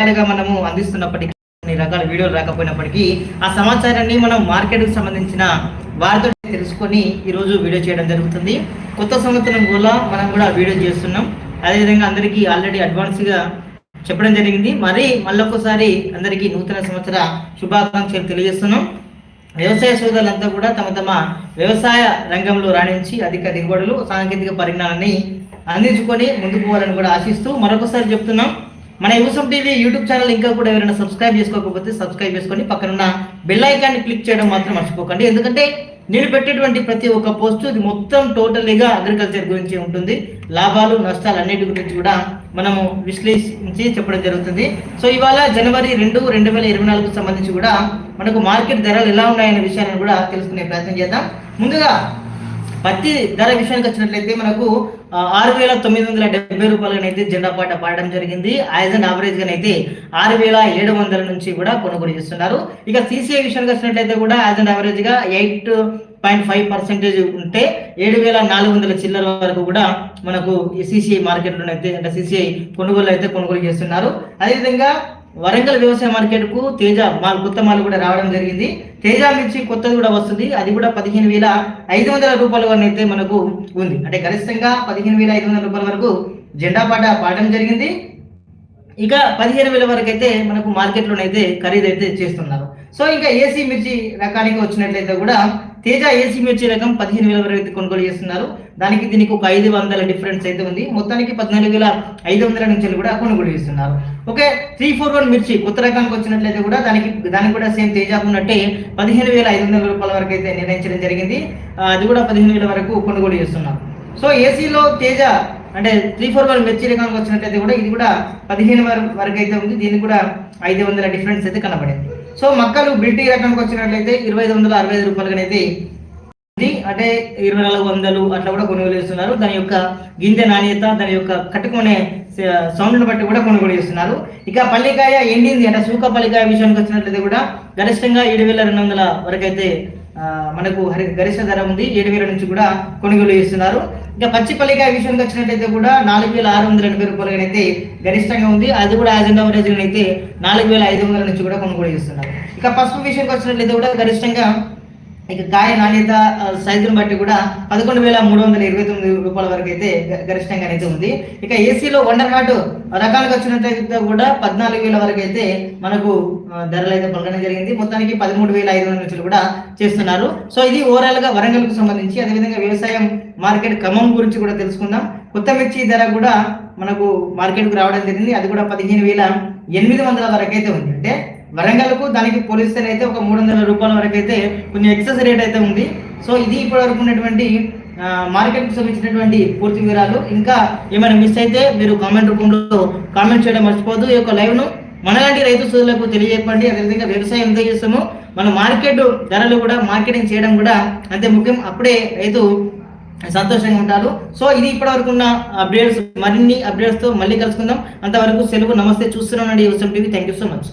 రకాలుగా మనము అందిస్తున్నప్పటికీ కొన్ని రకాల వీడియోలు రాకపోయినప్పటికీ ఆ సమాచారాన్ని మనం మార్కెట్కి సంబంధించిన వారితో తెలుసుకొని ఈరోజు వీడియో చేయడం జరుగుతుంది. కొత్త సంవత్సరం కూడా మనం కూడా వీడియో చేస్తున్నాం. అదేవిధంగా అందరికీ ఆల్రెడీ అడ్వాన్స్గా చెప్పడం జరిగింది. మరి మళ్ళొకసారి అందరికీ నూతన సంవత్సర శుభాకాంక్షలు తెలియజేస్తున్నాం. వ్యవసాయ సోదరులంతా కూడా తమ తమ వ్యవసాయ రంగంలో రాణించి అధిక దిగుబడులు సాంకేతిక పరిజ్ఞానాన్ని అందించుకొని ముందుకు పోవాలని కూడా ఆశిస్తూ మరొకసారి చెప్తున్నాం. మన యూసం టీవీ యూట్యూబ్ ఛానల్ ఇంకా కూడా ఎవరైనా సబ్స్క్రైబ్ చేసుకోకపోతే సబ్స్క్రైబ్ చేసుకొని పక్కనున్న బెల్ ఐకాన్ని క్లిక్ చేయడం మాత్రం మర్చిపోకండి. ఎందుకంటే నేను పెట్టేటువంటి ప్రతి ఒక్క పోస్ట్ ఇది మొత్తం టోటల్గా అగ్రికల్చర్ గురించి ఉంటుంది. లాభాలు నష్టాలు అన్నిటి గురించి కూడా మనము విశ్లేషించి చెప్పడం జరుగుతుంది. సో ఇవాళ జనవరి రెండు రెండు వేల ఇరవై నాలుగుకు సంబంధించి కూడా మనకు మార్కెట్ ధరలు ఎలా ఉన్నాయనే విషయాన్ని కూడా తెలుసుకునే ప్రయత్నం చేద్దాం. ముందుగా పత్తి ధర విషయానికి వచ్చినట్లయితే మనకు ఆరు వేల తొమ్మిది వందల డెబ్బై రూపాయలనైతే జెండా పాట పాడడం జరిగింది. యాజ్ అండ్ యావరేజ్ గానైతే ఆరు వేల ఏడు వందల నుంచి కూడా కొనుగోలు చేస్తున్నారు. ఇక సీసీఐ విషయానికి వచ్చినట్లయితే కూడా యాజ్ అండ్ యావరేజ్గా ఎయిట్ పాయింట్ ఫైవ్ పర్సెంటేజ్ ఉంటే ఏడు వేల నాలుగు వందల చిల్లర వరకు కూడా మనకు ఈ సీసీఐ మార్కెట్లో అయితే అంటే సీసీఐ కొనుగోలు అయితే కొనుగోలు చేస్తున్నారు. అదేవిధంగా వరంగల్ వ్యవసాయ మార్కెట్కు తేజ మాల్ కొత్త మాల్ కూడా రావడం జరిగింది. తేజ మిర్చి కొత్తది కూడా వస్తుంది. అది కూడా పదిహేను వేల ఐదు వందల రూపాయల వరకు అయితే మనకు ఉంది. అంటే గరిష్టంగా పదిహేను వేల ఐదు వందల రూపాయల వరకు జెండా పాట పాడడం జరిగింది. ఇక పదిహేను వేల వరకు అయితే మనకు మార్కెట్లోనైతే ఖరీదు అయితే చేస్తున్నారు. సో ఇంకా ఏసీ మిర్చి రకానికి వచ్చినట్లయితే కూడా తేజ ఏసీ మిర్చి రకం పదిహేను వేల వరకు అయితే కొనుగోలు చేస్తున్నారు. దానికి దీనికి ఒక ఐదు వందల డిఫరెన్స్ అయితే ఉంది. మొత్తానికి పద్నాలుగు వేల ఐదు వందల నుంచి కూడా కొనుగోలు చేస్తున్నారు. ఓకే త్రీ ఫోర్ వన్ మిర్చి కొత్త రకానికి వచ్చినట్లయితే కూడా దానికి దానికి కూడా సేమ్ తేజాకు ఉన్నట్టే పదిహేను వేల ఐదు వందల రూపాయల వరకు అయితే నిర్ణయించడం జరిగింది. అది కూడా పదిహేను వేల వరకు కొనుగోలు చేస్తున్నారు. సో ఏసీలో తేజ అంటే త్రీ ఫోర్ వన్ మిర్చి రకానికి వచ్చినట్లయితే కూడా ఇది కూడా పదిహేను వరకు వరకు అయితే ఉంది. దీనికి కూడా ఐదు వందల డిఫరెన్స్ అయితే కనబడింది. సో మక్కలు బిల్టీ రకానికి వచ్చినట్లయితే ఇరవై ఐదు వందల అరవై ఐదు రూపాయలకనైతే ఉంది అంటే ఇరవై నాలుగు వందలు అట్లా కూడా కొనుగోలు చేస్తున్నారు. దాని యొక్క గింజ నాణ్యత దాని యొక్క కట్టుకునే సౌండ్ని బట్టి కూడా కొనుగోలు చేస్తున్నారు. ఇక పల్లికాయ ఎండింది. అంటే సూక పల్లికాయ విషయానికి వచ్చినట్లయితే కూడా గరిష్టంగా ఏడు వేల రెండు వందల వరకు అయితే మనకు హరి గరిష్ట ధర ఉంది. ఏడు వేల నుంచి కూడా కొనుగోలు చేస్తున్నారు. ఇక పచ్చి పల్లికాయ విషయానికి వచ్చినట్లయితే కూడా నాలుగు వేల ఆరు వందల ఎనభై రూపాయలు అయితే గరిష్టంగా ఉంది. అది కూడా యాజ్ అండ్ అవరేజ్ అయితే నాలుగు వేల ఐదు వందల నుంచి కూడా కొనుగోలు చేస్తున్నారు. ఇక పసుపు విషయంకి వచ్చినట్లయితే కూడా గరిష్టంగా ఇక కాయ నాణ్యత సైజును బట్టి కూడా పదకొండు వేల మూడు వందల ఇరవై తొమ్మిది రూపాయల వరకు అయితే గరిష్టంగా అయితే ఉంది. ఇక ఏసీలో వండర్ హాట్ రకాలుగా వచ్చినట్లయితే కూడా పద్నాలుగు వేల వరకు అయితే మనకు ధరలు అయితే పలకడం జరిగింది. మొత్తానికి పదమూడు వేల ఐదు వందల నుంచి కూడా చేస్తున్నారు. సో ఇది ఓవరాల్గా వరంగల్కు సంబంధించి అదేవిధంగా వ్యవసాయం మార్కెట్ క్రమం గురించి కూడా తెలుసుకుందాం. కొత్త మిర్చి ధర కూడా మనకు మార్కెట్కు రావడం జరిగింది. అది కూడా పదిహేను వేల ఎనిమిది వందల వరకు అయితే ఉంది. అంటే వరంగల్కు దానికి పోలిస్తే అయితే ఒక మూడు వందల రూపాయల వరకు అయితే కొంచెం ఎక్సెస్ రేట్ అయితే ఉంది. సో ఇది ఇప్పటి వరకు ఉన్నటువంటి మార్కెట్కి సంబంధించినటువంటి పూర్తి వివరాలు. ఇంకా ఏమైనా మిస్ అయితే మీరు కామెంట్ రూపంలో కామెంట్ చేయడం మర్చిపోదు ఈ యొక్క లైవ్ను మనలాంటి రైతు సోదరులకు తెలియజేయండి అదేవిధంగా వ్యవసాయం ఎంత చేస్తామో మన మార్కెట్ ధరలు కూడా మార్కెటింగ్ చేయడం కూడా అంతే ముఖ్యం. అప్పుడే రైతు సంతోషంగా ఉంటారు సో ఇది ఇప్పటి వరకు ఉన్న అప్డేట్స్ మరిన్ని అప్డేట్స్తో మళ్ళీ కలుసుకుందాం. అంతవరకు సెలవు. నమస్తే. చూస్తున్నానండి యూసం TV. Thank you so much